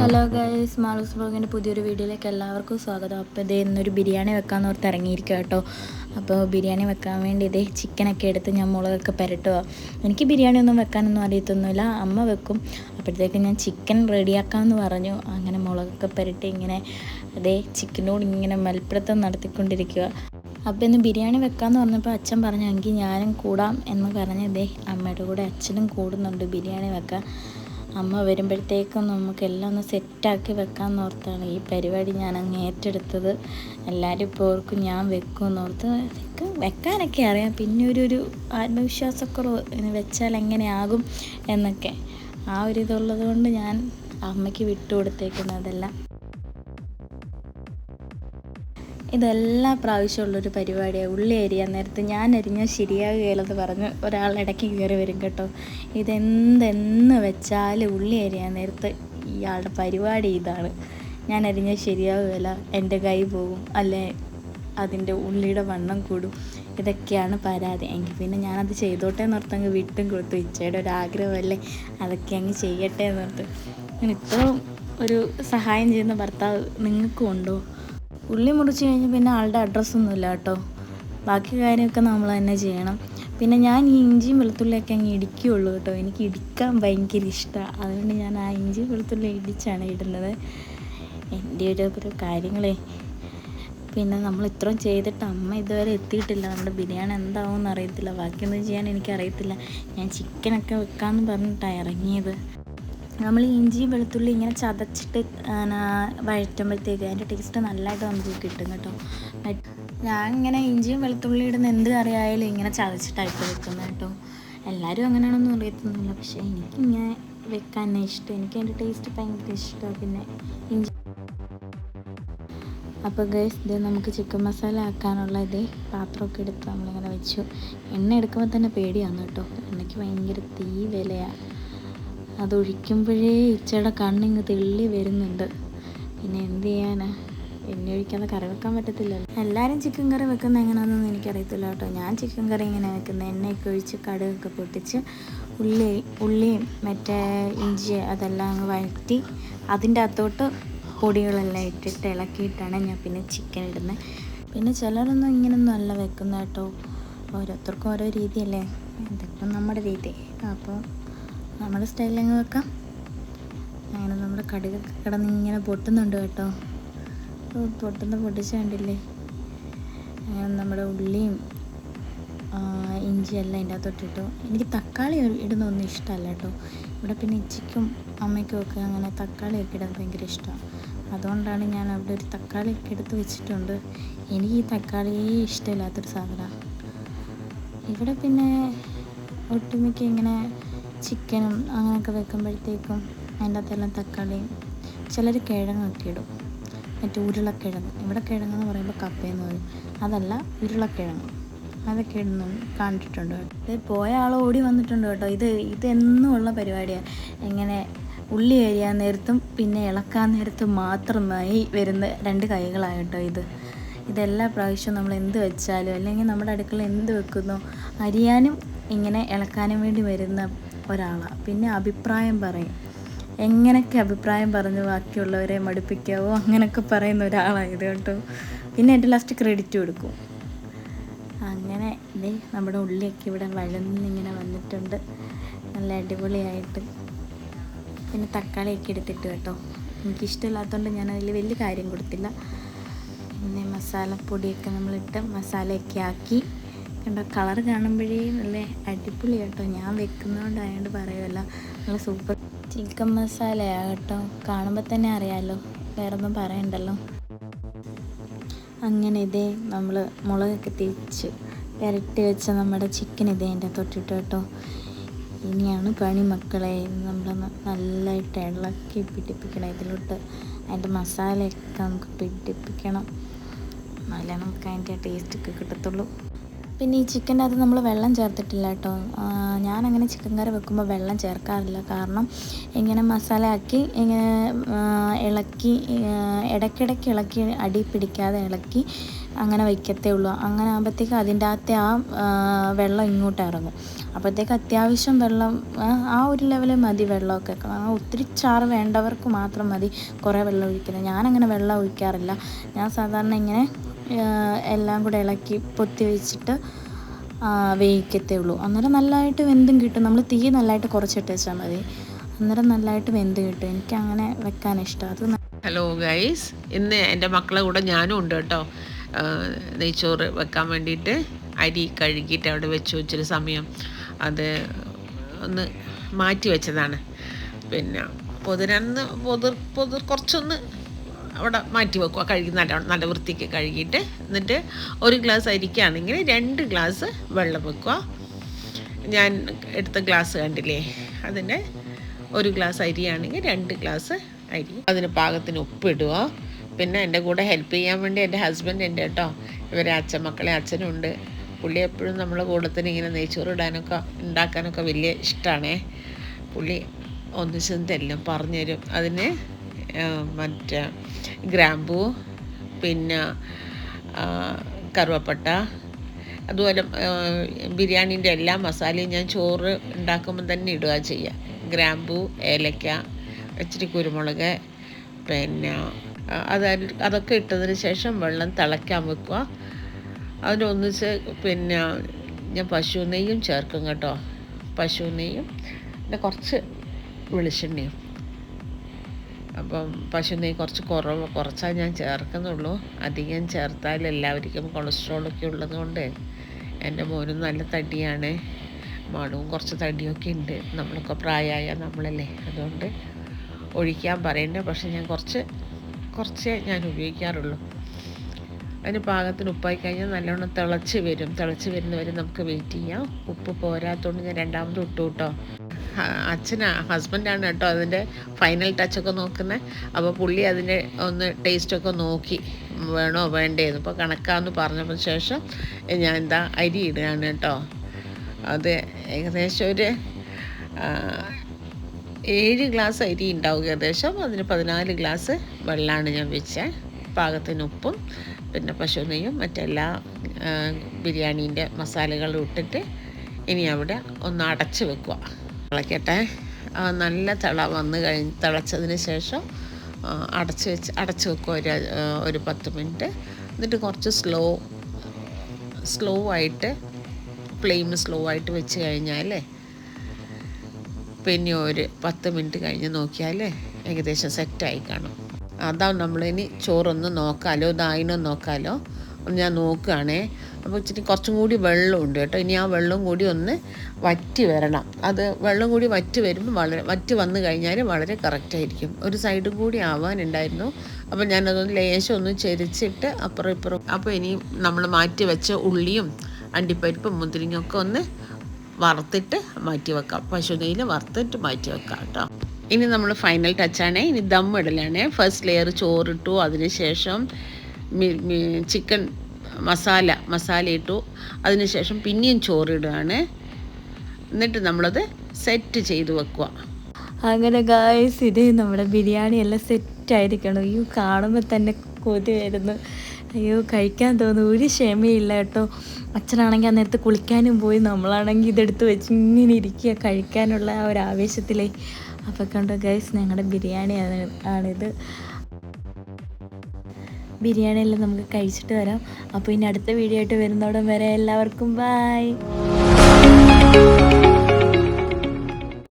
Hello guys മാലൂസ് ബ്ലോഗിന്റെ പുതിയൊരു വീഡിയോയിലേക്ക് എല്ലാവർക്കും സ്വാഗതം. അപ്പോൾ ഇതേ ഇന്നൊരു ബിരിയാണി വെക്കാൻ ഓർത്ത് ഇറങ്ങിയിരിക്കുക കേട്ടോ. അപ്പോൾ ബിരിയാണി വെക്കാൻ വേണ്ടി ഇതേ ചിക്കനൊക്കെ എടുത്ത് ഞാൻ മുളകൊക്കെ പുരട്ടുക എനിക്ക് ബിരിയാണി ഒന്നും വെക്കാനൊന്നും അറിയത്തൊന്നുമില്ല. അമ്മ വെക്കും. അപ്പോഴത്തേക്ക് ഞാൻ ചിക്കൻ റെഡിയാക്കാമെന്ന് പറഞ്ഞു. അങ്ങനെ മുളകൊക്കെ പുരട്ടി ഇങ്ങനെ അതേ ചിക്കനോട് ഇങ്ങനെ മൽപ്പിടുത്തം നടത്തിക്കൊണ്ടിരിക്കുക അപ്പോൾ ഇന്ന് ബിരിയാണി വെക്കാമെന്ന് പറഞ്ഞപ്പോൾ അച്ഛൻ പറഞ്ഞു ഞാനും കൂടാം എന്ന് പറഞ്ഞ് ഇതേ അമ്മയുടെ കൂടെ അച്ഛനും കൂടുന്നുണ്ട് ബിരിയാണി വെക്കാൻ. അമ്മ വരുമ്പോഴത്തേക്കും നമുക്കെല്ലാം ഒന്ന് സെറ്റാക്കി വെക്കാമെന്ന് ഓർത്താണ്. ഈ പരിപാടി ഞാൻ അങ്ങ് ഏറ്റെടുത്തത്. എല്ലാവരും ഇപ്പോൾ ഓർക്കും ഞാൻ വെക്കുമെന്ന് ഓർത്ത് വെക്ക- വെക്കാനൊക്കെ അറിയാം. പിന്നെ ഒരു ഒരു ആത്മവിശ്വാസക്കുറവ് ഇനി വെച്ചാൽ എങ്ങനെയാകും എന്നൊക്കെ. ആ ഒരു ഇതുള്ളത് കൊണ്ട് ഞാൻ അമ്മയ്ക്ക് വിട്ടുകൊടുത്തേക്കുന്നതെല്ലാം ഇതെല്ലാ പ്രാവശ്യമുള്ളൊരു പരിപാടിയാണ് ഉള്ളി അരിയാൻ നേരത്ത് ഞാൻ അരിഞ്ഞാൽ ശരിയാകുകയില്ലെന്ന് പറഞ്ഞ് ഒരാൾ ഇടയ്ക്ക് കയറി വരും കേട്ടോ. ഇതെന്തെന്ന് വെച്ചാൽ ഉള്ളി അരിയാൻ നേരത്ത് ഇയാളുടെ പരിപാടി ഇതാണ്. ഞാൻ അരിഞ്ഞാൽ ശരിയാകുകയില്ല എന്റെ കൈ പോകും അല്ലെ? അതിന്റെ ഉള്ളിയുടെ വണ്ണം കൂടും. ഇതൊക്കെയാണ് പരാതി. എങ്കിൽ പിന്നെ ഞാനത് ചെയ്തോട്ടെ എന്നോർത്ത് അങ്ങ് വിട്ടും കൊടുത്തു. ഇച്ചയുടെ ഒരു ആഗ്രഹമല്ലേ? അതൊക്കെ അങ്ങ് ചെയ്യട്ടെ എന്നോർത്ത്. ഇത്രയും ഒരു സഹായം ചെയ്യുന്ന ഭർത്താവ് നിങ്ങൾക്കും ഉണ്ടോ? ഉള്ളി മുറിച്ച് കഴിഞ്ഞ് പിന്നെ ആളുടെ അഡ്രസ്സൊന്നുമില്ല കേട്ടോ. ബാക്കി കാര്യമൊക്കെ നമ്മൾ തന്നെ ചെയ്യണം. പിന്നെ ഞാൻ ഈ ഇഞ്ചിയും വെളുത്തുള്ളിയൊക്കെ അങ്ങ് ഇടിക്കുകയുള്ളൂ കേട്ടോ. എനിക്ക് ഇടിക്കാൻ ഭയങ്കര ഇഷ്ടമാണ് അതുകൊണ്ട് ഞാൻ ആ ഇഞ്ചി വെളുത്തുള്ളി ഇടിച്ചാണ് ഇടുന്നത്. എന്റെ ഒരു ഒരു കാര്യങ്ങളെ. പിന്നെ നമ്മൾ ഇത്രയും ചെയ്തിട്ട് അമ്മ ഇതുവരെ എത്തിയിട്ടില്ല. നമ്മുടെ ബിരിയാണി എന്താവും അറിയത്തില്ല. ബാക്കിയൊന്നും ചെയ്യാൻ എനിക്കറിയത്തില്ല. ഞാൻ ചിക്കനൊക്കെ വെക്കാമെന്ന് പറഞ്ഞിട്ടാണ് ഇറങ്ങിയത്. നമ്മൾ ഇഞ്ചിയും വെളുത്തുള്ളി ഇങ്ങനെ ചതച്ചിട്ട് വഴറ്റുമ്പോഴത്തേക്ക് അതിന്റെ ടേസ്റ്റ് നല്ലതായിട്ട് നമുക്ക് കിട്ടും കേട്ടോ. ഞാൻ ഇങ്ങനെ ഇഞ്ചിയും വെളുത്തുള്ളി ഇടുന്ന എന്ത് കറിയായാലും ഇങ്ങനെ ചതച്ചിട്ടായിട്ട് വെക്കുന്നത് കേട്ടോ. എല്ലാവരും അങ്ങനെയാണെന്നും അറിയത്തൊന്നുമില്ല. പക്ഷേ എനിക്കിങ്ങനെ വെക്കാൻ തന്നെ ഇഷ്ടം. എനിക്ക് അതിന്റെ ടേസ്റ്റ് ഭയങ്കര ഇഷ്ടമാണ്. പിന്നെ ഇഞ്ചി അപ്പോൾ ഗൈസ് ഇത് നമുക്ക് ചിക്കൻ മസാല ആക്കാനുള്ള ഇത് പാത്രമൊക്കെ എടുത്ത് നമ്മളിങ്ങനെ വെച്ചു. എണ്ണ എടുക്കുമ്പോൾ തന്നെ പേടിയാണ് കേട്ടോ. എണ്ണയ്ക്ക് ഭയങ്കര തീ വിലയാണ് അതൊഴിക്കുമ്പോഴേ ഇച്ചയുടെ കണ്ണിങ്ങ് തെള്ളി വരുന്നുണ്ട്. പിന്നെ എന്ത് ചെയ്യാനാ? എന്നെ ഒഴിക്കാതെ കറി വെക്കാൻ പറ്റത്തില്ലല്ലോ. എല്ലാവരും ചിക്കൻ കറി വെക്കുന്നത് എങ്ങനെയാണെന്നൊന്നും എനിക്കറിയത്തില്ല കേട്ടോ. ഞാൻ ചിക്കൻ കറി ഇങ്ങനെ വെക്കുന്നത് എണ്ണയൊക്കെ ഒഴിച്ച് കടുകൊക്കെ പൊട്ടിച്ച് ഉള്ളി ഉള്ളിയും മറ്റേ ഇഞ്ചി അതെല്ലാം അങ്ങ് വഴറ്റി അതിന്റെ അകത്തോട്ട് പൊടികളെല്ലാം ഇട്ടിട്ട് ഇളക്കിയിട്ടാണ് ഞാൻ പിന്നെ ചിക്കൻ ഇടുന്നത് പിന്നെ ചിലരൊന്നും ഇങ്ങനൊന്നും അല്ല വെക്കുന്നത് കേട്ടോ. ഓരോരുത്തർക്കും ഓരോ രീതിയല്ലേ? എന്തൊക്കെ നമ്മുടെ രീതി. അപ്പോൾ നമ്മുടെ സ്റ്റൈലിൽ അങ്ങ് വെക്കാം. അങ്ങനെ നമ്മുടെ കടുകൊക്കെ കിടന്ന് ഇങ്ങനെ പൊട്ടുന്നുണ്ട് കേട്ടോ. പൊട്ടുന്ന പൊട്ടിച്ച കണ്ടില്ലേ? അങ്ങനെ നമ്മുടെ ഉള്ളിയും ഇഞ്ചിയെല്ലാം അതിന്റെ അകത്തോട്ടിട്ടു എനിക്ക് തക്കാളി ഇടുന്നൊന്നും ഇഷ്ടമല്ല കേട്ടോ. ഇവിടെ പിന്നെ ഇച്ചിക്കും അമ്മയ്ക്കും ഒക്കെ അങ്ങനെ തക്കാളിയൊക്കെ ഇടാൻ ഭയങ്കര ഇഷ്ടമാണ്. അതുകൊണ്ടാണ് ഞാൻ അവിടെ ഒരു തക്കാളിയൊക്കെ എടുത്ത് വെച്ചിട്ടുണ്ട്. എനിക്ക് ഈ തക്കാളിയേ ഇഷ്ടമില്ലാത്തൊരു സാധനമാണ്. ഇവിടെ പിന്നെ ഒട്ടുമിക്ക ഇങ്ങനെ ചിക്കനും അങ്ങനെയൊക്കെ വെക്കുമ്പോഴത്തേക്കും അതിന്റെ അകത്തെല്ലാം തക്കാളിയും ചിലർ കിഴങ്ങൊക്കെ ഇടും മറ്റേ ഉരുളക്കിഴങ്ങ്. ഇവിടെ കിഴങ്ങെന്ന് പറയുമ്പോൾ കപ്പയെന്ന് പറയും. അതല്ല ഉരുളക്കിഴങ്ങ്. അതൊക്കെ ഇടുന്നു കണ്ടിട്ടുണ്ട് കേട്ടോ. ഇത് പോയ ആൾ ഓടി വന്നിട്ടുണ്ട് കേട്ടോ. ഇത് ഇതെന്നും ഉള്ള പരിപാടിയാണ് എങ്ങനെ ഉള്ളി അരിയാൻ നേരത്തും പിന്നെ ഇളക്കാൻ നേരത്തും മാത്രമായി വരുന്ന രണ്ട് കൈകളായിട്ടോ ഇത്. ഇതെല്ലാ പ്രാവശ്യവും നമ്മൾ എന്ത് വെച്ചാലും അല്ലെങ്കിൽ നമ്മുടെ അടുക്കള എന്ത് വെക്കുന്നോ അരിയാനും ഇങ്ങനെ ഇളക്കാനും വേണ്ടി വരുന്ന ഒരാളാണ് പിന്നെ അഭിപ്രായം പറയും. എങ്ങനെയൊക്കെ അഭിപ്രായം പറഞ്ഞ് ബാക്കിയുള്ളവരെ മടുപ്പിക്കാവോ? അങ്ങനെയൊക്കെ പറയുന്ന ഒരാളായത് കേട്ടോ പിന്നെ എന്റെ ലാസ്റ്റ് ക്രെഡിറ്റ് കൊടുക്കും. അങ്ങനെ ഇതേ നമ്മുടെ ഉള്ളിയൊക്കെ ഇവിടെ വഴന്നിങ്ങനെ വന്നിട്ടുണ്ട്. നല്ല അടിപൊളിയായിട്ട്. പിന്നെ തക്കാളിയൊക്കെ എടുത്തിട്ട് കേട്ടോ. എനിക്കിഷ്ടമില്ലാത്തതുകൊണ്ട് ഞാൻ അതിൽ വലിയ കാര്യം കൊടുത്തില്ല. പിന്നെ മസാലപ്പൊടിയൊക്കെ നമ്മളിട്ട് മസാലയൊക്കെ ആക്കി. കണ്ടോ? കളർ കാണുമ്പോഴേ നല്ല അടിപൊളി കേട്ടോ. ഞാൻ വെക്കുന്നതുകൊണ്ടായതുകൊണ്ട് പറയുമല്ല നല്ല സൂപ്പർ ചിക്കൻ മസാലയാണ് കേട്ടോ. കാണുമ്പോൾ തന്നെ അറിയാമല്ലോ വേറൊന്നും പറയണ്ടല്ലോ. അങ്ങനെ ഇതേ നമ്മൾ മുളകൊക്കെ തിരിച്ച് പുരട്ടി വെച്ച നമ്മുടെ ചിക്കൻ ഇതേ എന്റെ തൊട്ടിട്ട് കേട്ടോ. ഇനിയാണ് പണി മക്കളെ. നമ്മൾ നല്ലതായിട്ട് ഇളക്കി പിടിപ്പിക്കണം ഇതിലോട്ട്. അതിന്റെ മസാലയൊക്കെ നമുക്ക് പിടിപ്പിക്കണം. എന്നാലേ നമുക്ക് അതിന്റെ ടേസ്റ്റൊക്കെ കിട്ടത്തുള്ളൂ. പിന്നെ ഈ ചിക്കന്റെ അകത്ത് നമ്മൾ വെള്ളം ചേർത്തിട്ടില്ല കേട്ടോ. ഞാനങ്ങനെ ചിക്കൻ കറി വെക്കുമ്പോൾ വെള്ളം ചേർക്കാറില്ല. കാരണം ഇങ്ങനെ മസാല ആക്കി ഇങ്ങനെ ഇളക്കി ഇടയ്ക്കിടയ്ക്ക് ഇളക്കി അടി പിടിക്കാതെ ഇളക്കി അങ്ങനെ വയ്ക്കത്തേ ഉള്ളൂ. അങ്ങനെ ആകുമ്പോഴത്തേക്ക് അതിന്റെ അകത്തെ ആ വെള്ളം ഇങ്ങോട്ട് ഇറങ്ങും. അപ്പോഴത്തേക്ക് അത്യാവശ്യം വെള്ളം ആ, ഒരു ലെവലിൽ മതി വെള്ളമൊക്കെ. കാരണം ഒത്തിരി ചാറ് വേണ്ടവർക്ക് മാത്രം മതി കുറേ വെള്ളം ഒഴിക്കുന്നത്. ഞാനങ്ങനെ വെള്ളം ഒഴിക്കാറില്ല. ഞാൻ സാധാരണ ഇങ്ങനെ എല്ലാം കൂടെ ഇളക്കി പൊത്തി വെച്ചിട്ട് വേവിക്കത്തേ ഉള്ളൂ അന്നേരം നല്ലതായിട്ട് വെന്തും കിട്ടും. നമ്മൾ തീ നല്ലതായിട്ട് കുറച്ചിട്ട് വെച്ചാൽ മതി. അന്നേരം നല്ലതായിട്ട് വെന്ത് കിട്ടും. എനിക്ക് അങ്ങനെ വെക്കാൻ ഇഷ്ടം അത് ഹലോ ഗൈസ് ഇന്ന് എന്റെ മക്കളെ കൂടെ ഞാനും ഉണ്ട് കേട്ടോ. നെയ്ച്ചോറ് വെക്കാൻ വേണ്ടിയിട്ട് അരി കഴുകിയിട്ട് അവിടെ വെച്ച് വെച്ചൊരു സമയം. അത് ഒന്ന് മാറ്റി വെച്ചതാണ്. പിന്നെ പൊതിരന്ന് പൊതിർ പൊതിർ കുറച്ചൊന്ന് അവിടെ മാറ്റി വെക്കുക. കഴുകി നല്ല നല്ല വൃത്തിക്ക് കഴുകിയിട്ട് എന്നിട്ട് ഒരു ഗ്ലാസ് അരിക്കുകയാണെങ്കിൽ രണ്ട് ഗ്ലാസ് വെള്ളം വെക്കുക. ഞാൻ എടുത്ത ഗ്ലാസ് കണ്ടില്ലേ? അതിന്റെ ഒരു ഗ്ലാസ് അരിയാണെങ്കിൽ രണ്ട് ഗ്ലാസ് അരി. അതിന് പാകത്തിന് ഉപ്പിടുക. പിന്നെ എന്റെ കൂടെ ഹെൽപ്പ് ചെയ്യാൻ വേണ്ടി എന്റെ ഹസ്ബൻഡ് ഉണ്ട് കേട്ടോ. ഇവരെ അച്ഛൻ മക്കളെ അച്ഛനും ഉണ്ട് പുള്ളി എപ്പോഴും നമ്മളെ കൂടത്തിന് ഇങ്ങനെ നെയ്ച്ചോറ് ഇടാനൊക്കെ ഉണ്ടാക്കാനൊക്കെ വലിയ ഇഷ്ടമാണേ. പുള്ളി ഒന്നിച്ചെല്ലാം പറഞ്ഞുതരും. അതിന് മറ്റേ ഗ്രാമ്പൂ പിന്നെ കറുവപ്പട്ട അതുപോലെ ബിരിയാണീന്റെ എല്ലാ മസാലയും ഞാൻ ചോറ് ഉണ്ടാക്കുമ്പോൾ തന്നെ ഇടുക ചെയ്യുക ഗ്രാമ്പൂ ഏലക്ക ഇച്ചിരി കുരുമുളക് പിന്നെ അത് അതൊക്കെ ഇട്ടതിന് ശേഷം വെള്ളം തിളയ്ക്കാൻ വെക്കുക. അതിനൊന്നിച്ച് പിന്നെ ഞാൻ പശു നെയ്യും ചേർക്കും കേട്ടോ. പശു നെയ്യും പിന്നെ കുറച്ച് വെളിച്ചെണ്ണയും. അപ്പം പശു നെയ്യ് കുറച്ച് കുറവ് കുറച്ചാൽ ഞാൻ ചേർക്കുന്നുള്ളൂ. അധികം ചേർത്താൽ എല്ലാവർക്കും കൊളസ്ട്രോളൊക്കെ ഉള്ളതുകൊണ്ട് എന്റെ മോനും നല്ല തടിയാണ്. മണവും കുറച്ച് തടിയൊക്കെ ഉണ്ട്. നമ്മളൊക്കെ പ്രായമായ നമ്മളല്ലേ. അതുകൊണ്ട് ഒഴിക്കാൻ പറയണ്ട. പക്ഷെ ഞാൻ കുറച്ച് കുറച്ചേ ഞാൻ ഉപയോഗിക്കാറുള്ളൂ. അതിന് പാകത്തിന് ഉപ്പായി കഴിഞ്ഞാൽ നല്ലോണം തിളച്ച് വരും. തിളച്ച് വരുന്നവരെ നമുക്ക് വെയിറ്റ് ചെയ്യാം. ഉപ്പ് പോരാത്തതുകൊണ്ട് ഞാൻ രണ്ടാമത് ഇട്ടു കേട്ടോ. അച്ഛനാ ഹസ്ബൻഡാണ് കേട്ടോ അതിന്റെ ഫൈനൽ ടച്ചൊക്കെ നോക്കുന്നത് അപ്പോൾ പുള്ളി അതിന്റെ ഒന്ന് ടേസ്റ്റൊക്കെ നോക്കി വേണോ വേണ്ടേന്ന്. ഇപ്പോൾ കണക്കാന്ന് പറഞ്ഞപ്പോൾ ശേഷം ഞാൻ എന്താ അരി ഇടുകയാണ് കേട്ടോ. അത് ഏകദേശം ഒരു ഏഴ് ഗ്ലാസ് അരി ഉണ്ടാവും ഏകദേശം. അതിന് പതിനാല് ഗ്ലാസ് വെള്ളമാണ് ഞാൻ വെച്ചത് പാകത്തിന് ഉപ്പും പിന്നെ പശു നെയ്യും മറ്റെല്ലാ ബിരിയാണീന്റെ മസാലകളും ഇട്ടിട്ട് ഇനി അവിടെ ഒന്ന് അടച്ച് വെക്കുക തിളക്കട്ടെ നല്ല തിള വന്ന് കഴിഞ്ഞ് തിളച്ചതിന് ശേഷം അടച്ച് വെച്ച് അടച്ച് വെക്കുക ഒരു ഒരു പത്ത് മിനിറ്റ്. എന്നിട്ട് കുറച്ച് സ്ലോ സ്ലോ ആയിട്ട് ഫ്ലെയിം സ്ലോ ആയിട്ട് വെച്ച് കഴിഞ്ഞാൽ പിന്നെ ഒരു പത്ത് മിനിറ്റ് കഴിഞ്ഞ് നോക്കിയാലേ ഏകദേശം സെറ്റായി കാണും. അതാ നമ്മളിനി ചോറൊന്ന് നോക്കാലോ ഇതായിനോ നോക്കാലോ. ഞാൻ നോക്കുകയാണേ അപ്പോൾ ഇച്ചിരി കുറച്ചും കൂടി വെള്ളമുണ്ട് കേട്ടോ. ഇനി ആ വെള്ളം കൂടി ഒന്ന് വറ്റി വരണം. അത് വെള്ളം കൂടി വറ്റി വരുമ്പോൾ വളരെ വറ്റി വന്നു കഴിഞ്ഞാൽ വളരെ കറക്റ്റായിരിക്കും ഒരു സൈഡും കൂടി ആവാനുണ്ടായിരുന്നു. അപ്പോൾ ഞാനതൊന്ന് ലേശം ഒന്ന് ചെരിച്ചിട്ട് അപ്പുറം ഇപ്പുറം. അപ്പോൾ ഇനി നമ്മൾ മാറ്റി വെച്ച ഉള്ളിയും അണ്ടിപ്പരിപ്പും മുന്തിരിങ്ങൊക്കെ ഒന്ന് വറുത്തിട്ട് മാറ്റി വെക്കാം. പശു നെയ്യിൽ വറുത്തിട്ട് മാറ്റി വെക്കാം കേട്ടോ. ഇനി നമ്മൾ ഫൈനൽ ടച്ചാണ് ഇനി ദം ഇടലാണ്. ഫസ്റ്റ് ലെയർ ചോറിട്ടു. അതിനുശേഷം ചിക്കൻ മസാല മസാല ഇട്ടു. അതിനുശേഷം പിന്നെയും ചോറിടുകയാണ് എന്നിട്ട് നമ്മളത് സെറ്റ് ചെയ്ത് വെക്കുക. അങ്ങനെ ഗായ്സ് ഇത് നമ്മുടെ ബിരിയാണി എല്ലാം സെറ്റായിരിക്കണം അയ്യോ കാണുമ്പോൾ തന്നെ കൊതി വരുന്നു. അയ്യോ കഴിക്കാൻ തോന്നുന്നു. ഒരു ക്ഷമയില്ല കേട്ടോ. അച്ഛനാണെങ്കിൽ അന്നേരത്ത് കുളിക്കാനും പോയി. നമ്മളാണെങ്കിൽ ഇതെടുത്ത് വെച്ച് ഇങ്ങനെ ഇരിക്കുക കഴിക്കാനുള്ള ആ ഒരു ആവേശത്തിലേ. അപ്പോൾ കണ്ടോ ഗൈസ് ഞങ്ങളുടെ ബിരിയാണി ആണ് ആണിത്. ബിരിയാണി എല്ലാം നമുക്ക് കഴിച്ചിട്ട് വരാം. അപ്പോൾ ഇനി അടുത്ത വീഡിയോ ആയിട്ട് വരുന്നോടം വരെ എല്ലാവർക്കും ബൈ